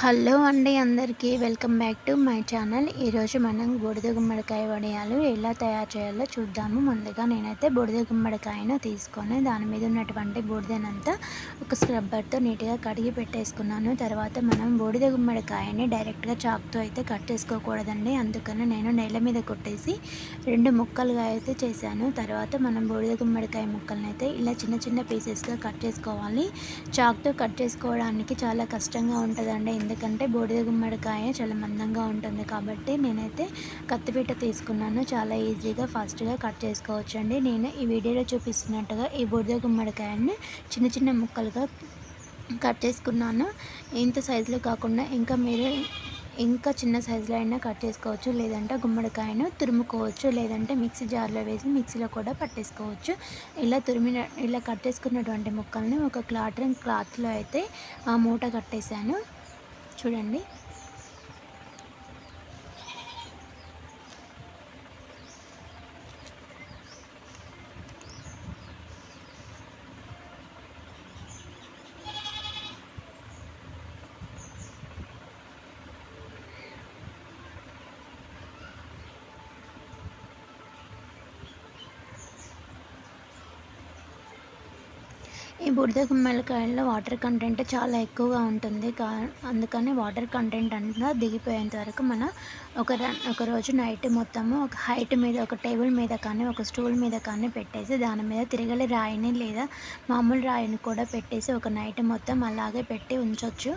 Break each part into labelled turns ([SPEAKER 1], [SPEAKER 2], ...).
[SPEAKER 1] Hello అండి అందరికీ welcome back to my channel. ఈరోజు మనం బూడిద గుమ్మడికాయ వడియాలు ఎలా తయారు చేయాలో చూద్దాము. ముందుగా నేనైతే బూడిద గుమ్మడికాయను తీసుకొని దాని మీద ఉన్నటువంటి బూడిదనంతా ఒక స్క్రబ్బర్తో నీట్గా కడిగి పెట్టేసుకున్నాను. తర్వాత మనం బూడిద గుమ్మడికాయని డైరెక్ట్గా చాక్తో అయితే కట్ చేసుకోకూడదండి. అందుకని నేను నేల మీద కొట్టేసి రెండు ముక్కలుగా అయితే చేశాను. తర్వాత మనం బూడిద గుమ్మడికాయ ముక్కలను అయితే ఇలా చిన్న చిన్న పీసెస్గా కట్ చేసుకోవాలి. చాక్తో కట్ చేసుకోవడానికి చాలా కష్టంగా ఉంటుందండి. ఎందుకంటే బూడిద గుమ్మడికాయ చాలా మందంగా ఉంటుంది కాబట్టి నేనైతే కత్తిపీట తీసుకున్నాను. చాలా ఈజీగా ఫాస్ట్గా కట్ చేసుకోవచ్చు అండి నేను ఈ వీడియోలో చూపిస్తున్నట్టుగా ఈ బూడిద గుమ్మడికాయని చిన్న చిన్న ముక్కలుగా కట్ చేసుకున్నాను. ఇంత సైజులో కాకుండా ఇంకా మీరు ఇంకా చిన్న సైజులో అయినా కట్ చేసుకోవచ్చు. లేదంటే గుమ్మడికాయను తురుముకోవచ్చు. లేదంటే మిక్సీ జార్లో వేసి మిక్సీలో కూడా పట్టేసుకోవచ్చు. ఇలా తురిమిన ఇలా కట్ చేసుకున్నటువంటి ముక్కల్ని ఒక క్లాటరింగ్ క్లాత్లో అయితే ఆ మూట కట్టేశాను. చూడండి. ఈ బురద గుమ్మడికాయల్లో వాటర్ కంటెంట్ చాలా ఎక్కువగా ఉంటుంది. కా అందుకని వాటర్ కంటెంట్ అంతా దిగిపోయేంత వరకు మన ఒక ఒక రోజు నైట్ మొత్తము ఒక హైట్ మీద ఒక టేబుల్ మీద కానీ ఒక స్టూల్ మీద కానీ పెట్టేసి దాని మీద తిరగలి రాయిని లేదా మామూలు రాయిని కూడా పెట్టేసి ఒక నైట్ మొత్తం అలాగే పెట్టి ఉంచవచ్చు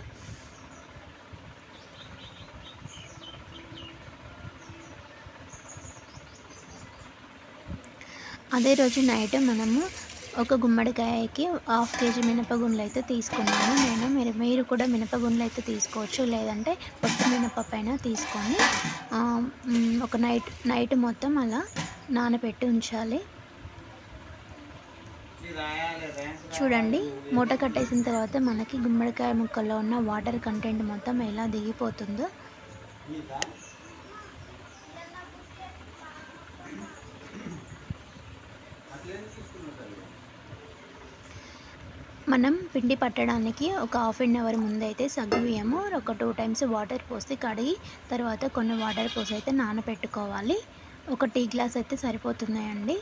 [SPEAKER 1] అదే రోజు నైట్ మనము ఒక గుమ్మడికాయకి హాఫ్ కేజీ మినపగుండ్లు అయితే తీసుకున్నాను నేను. మీరు మీరు కూడా మినపగుండ్లు అయితే తీసుకోవచ్చు. లేదంటే పొట్టు మినప తీసుకొని ఒక నైట్ నైట్ మొత్తం అలా నానబెట్టి ఉంచాలి. చూడండి మూట కట్టేసిన తర్వాత మనకి గుమ్మడికాయ ముక్కల్లో ఉన్న వాటర్ కంటెంట్ మొత్తం ఎలా దిగిపోతుందో. మనం పిండి పట్టడానికి ఒక హాఫ్ అన్ అవర్ ముందైతే సగ్గుబియ్యము ఒక టూ టైమ్స్ వాటర్ పోసి కడిగి తర్వాత కొన్ని వాటర్ పోసి అయితే నానబెట్టుకోవాలి ఒక టీ గ్లాస్ అయితే సరిపోతున్నాయండి.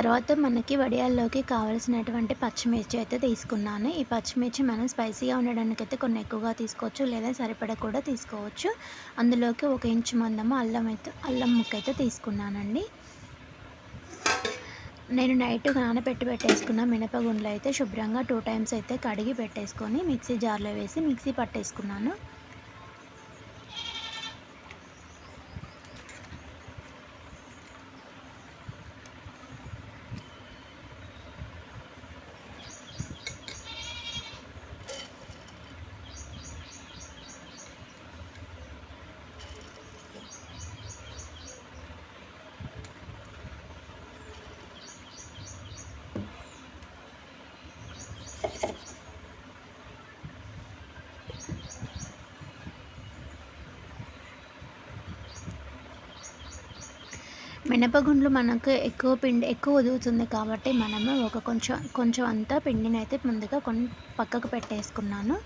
[SPEAKER 1] తర్వాత మనకి వడియాల్లోకి కావాల్సినటువంటి పచ్చిమిర్చి అయితే తీసుకున్నాను. ఈ పచ్చిమిర్చి మనం స్పైసీగా ఉండడానికి అయితే కొన్ని ఎక్కువగా తీసుకోవచ్చు లేదా సరిపడ కూడా తీసుకోవచ్చు. అందులోకి ఒక ఇంచు మందము అల్లం అయితే అల్లం ముక్క అయితే తీసుకున్నానండి. నేను నైట్ నానబెట్టి పెట్టేసుకున్న మినపగుండ్లు అయితే శుభ్రంగా టూ టైమ్స్ అయితే కడిగి పెట్టేసుకొని మిక్సీ జార్లో వేసి మిక్సీ పట్టేసుకున్నాను. మినపగుండ్లు మనకు ఎక్కువ పిండి ఎక్కువ వదులుతుంది కాబట్టి మనము ఒక కొంచెం కొంచెం అంతా పిండిని అయితే ముందుగా కొన్ని పక్కకు పెట్టేసుకున్నాను.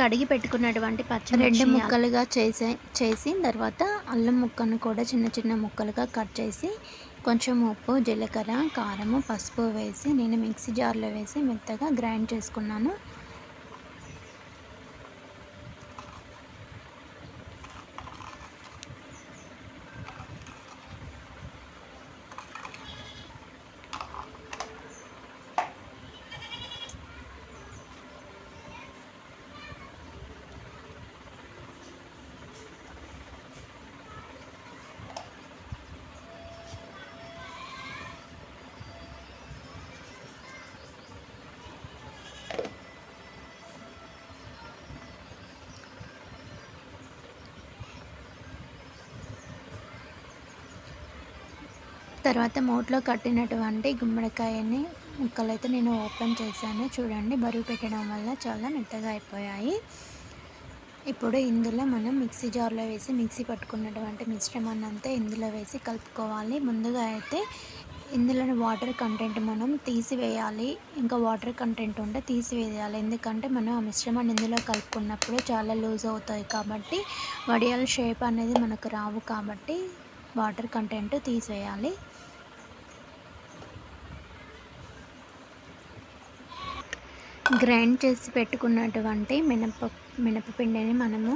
[SPEAKER 1] కడిగి పెట్టుకున్నటువంటి పచ్చి రెండు ముక్కలుగా చేసే చేసి తర్వాత అల్లం ముక్కను కూడా చిన్న చిన్న ముక్కలుగా కట్ చేసి కొంచెం ఉప్పు జీలకర్ర కారము పసుపు వేసి నేను మిక్సీ జార్లో వేసి మెత్తగా గ్రైండ్ చేసుకున్నాను. తర్వాత మోట్లో కట్టినటువంటి గుమ్మడికాయని ముక్కలైతే నేను ఓపెన్ చేశాను. చూడండి బరువు పెట్టడం వల్ల చాలా మెత్తగా అయిపోయాయి. ఇప్పుడు ఇందులో మనం మిక్సీ జార్లో వేసి మిక్సీ పట్టుకున్నటువంటి మిశ్రమాన్ని అంతా ఇందులో వేసి కలుపుకోవాలి. ముందుగా అయితే ఇందులోని వాటర్ కంటెంట్ మనం తీసివేయాలి. ఇంకా వాటర్ కంటెంట్ ఉంటే తీసివేయాలి. ఎందుకంటే మనం ఆ మిశ్రమాన్ని ఇందులో కలుపుకున్నప్పుడు చాలా లూజ్ అవుతాయి కాబట్టి వడియాల షేప్ అనేది మనకు రావు కాబట్టి వాటర్ కంటెంట్ తీసివేయాలి. గ్రైండ్ చేసి పెట్టుకున్నటువంటి మినప మినపపిండిని మనము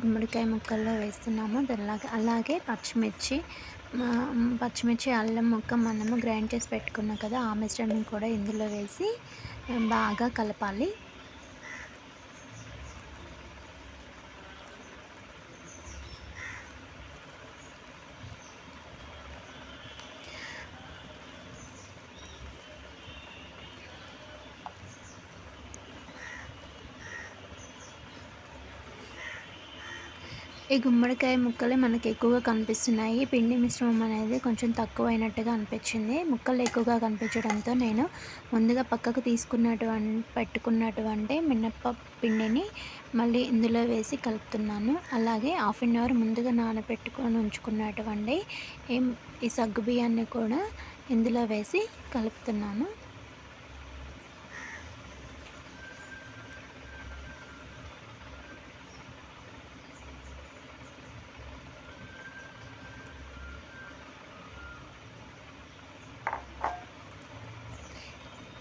[SPEAKER 1] గుమ్మడికాయ ముక్కల్లో వేస్తున్నాము. అలాగే అలాగే పచ్చిమిర్చి పచ్చిమిర్చి అల్లం ముక్క మనము గ్రైండ్ చేసి పెట్టుకున్నాం కదా ఆ మిశ్రమం కూడా ఇందులో వేసి బాగా కలపాలి. ఈ గుమ్మడికాయ ముక్కలే మనకి ఎక్కువగా కనిపిస్తున్నాయి. పిండి మిశ్రమం అనేది కొంచెం తక్కువ అయినట్టుగా అనిపించింది. ముక్కలు ఎక్కువగా కనిపించడంతో నేను ముందుగా పక్కకు తీసుకున్నటువంటి పెట్టుకున్నటువంటి మినప్ప పిండిని మళ్ళీ ఇందులో వేసి కలుపుతున్నాను. అలాగే హాఫ్ అన్ అవర్ ముందుగా నానబెట్టుకొని ఉంచుకున్నటువంటి ఈ సగ్గు బియ్యాన్ని కూడా ఇందులో వేసి కలుపుతున్నాను.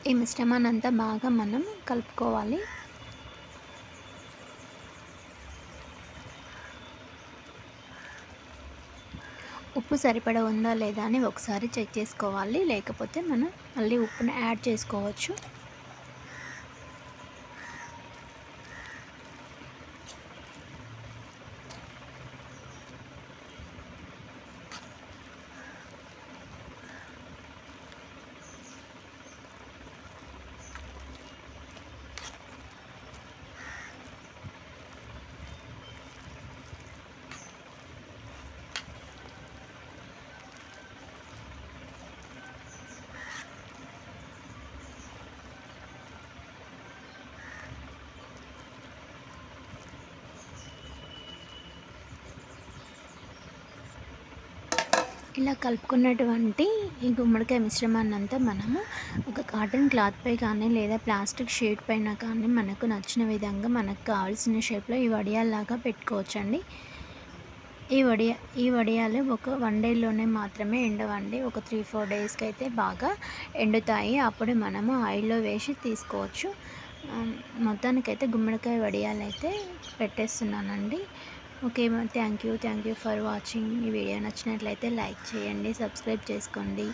[SPEAKER 1] ఈ మిశ్రమాన్ని అంతా బాగా మనం కలుపుకోవాలి. ఉప్పు సరిపడా ఉందా లేదా అని ఒకసారి చెక్ చేసుకోవాలి. లేకపోతే మనం మళ్ళీ ఉప్పుని యాడ్ చేసుకోవచ్చు. ఇలా కలుపుకున్నటువంటి ఈ గుమ్మడికాయ మిశ్రమాన్ని అంతా మనము ఒక కాటన్ క్లాత్పై కానీ లేదా ప్లాస్టిక్ షీట్ పైన కానీ మనకు నచ్చిన విధంగా మనకు కావాల్సిన షేప్లో ఈ వడియాల్లాగా పెట్టుకోవచ్చండి. ఈ వడియా ఈ వడియాలు ఒక వన్ డేలోనే మాత్రమే ఎండవండి. ఒక త్రీ ఫోర్ డేస్కి అయితే బాగా ఎండుతాయి. అప్పుడు మనము ఆయిల్లో వేసి తీసుకోవచ్చు. మొత్తానికైతే గుమ్మడికాయ వడియాలు అయితే పెట్టేస్తున్నానండి. Okay thank you thank you for watching ఈ వీడియో నచ్చినట్లయితే లైక్ చేయండి సబ్స్క్రైబ్ చేసుకోండి.